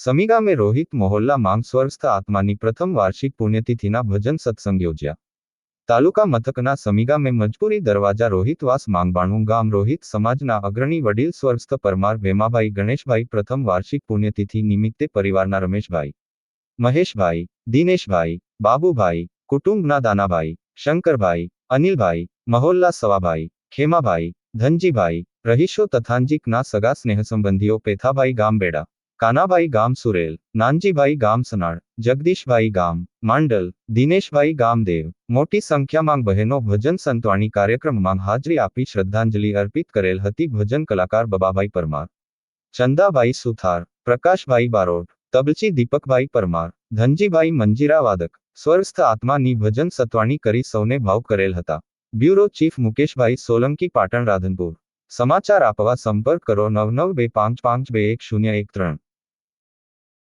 સમી ગામે રોહિત મોહલ્લા માંગ સ્વર્ગસ્થ આત્માની પ્રથમ વાર્ષિક પુણ્યતિથિના ભજન સત્સંગ યોજ્યા તાલુકા મથકના સમી ગામે મજપુરી દરવાજા રોહિતવાસ માંગબાણું ગામ રોહિત સમાજના અગ્રણી વડીલ સ્વર્ગસ્થ પરમાર ભેમાભાઈ ગણેશભાઈ પ્રથમ વાર્ષિક પુણ્યતિથિ નિમિત્તે પરિવારના રમેશભાઈ મહેશભાઈ દિનેશભાઈ બાબુભાઈ કુટુંબના દાનાભાઈ શંકરભાઈ અનિલભાઈ મહોલ્લા સવાભાઈ ખેમાભાઈ ધનજીભાઈ રહીશો તથાંજિકના સગા સ્નેહસંબંધીઓ પેથાભાઈ ગામ બેડા કાનાભાઈ ગામ સુરેલ નાનજીભાઈ ગામ સનાળ જગદીશભાઈ ગામ માંડલ દિનેશભાઈ ગામદેવ મોટી સંખ્યામાં બહેનો ભજન સંતવાણી કાર્યક્રમમાં હાજરી આપી શ્રદ્ધાંજલિ અર્પિત કરેલ હતી ભજન કલાકાર બબાભાઈ પરમાર, ચંદાભાઈ સુથાર, પ્રકાશભાઈ બારોટ, તબલચી દીપકભાઈ પરમાર, ધનજીભાઈ મંજીરા વાદક સ્વર્સ્થ આત્માની ભજન સત્વાણી કરી સૌને ભાવ કરેલ હતા. Bureau chief Mukeshbhai Solanki, Patan Radhanpur. સમાચાર આપવા સંપર્ક કરો નવ નવ બે પાંચ પાંચ બે એક શૂન્ય એક ત્રણ.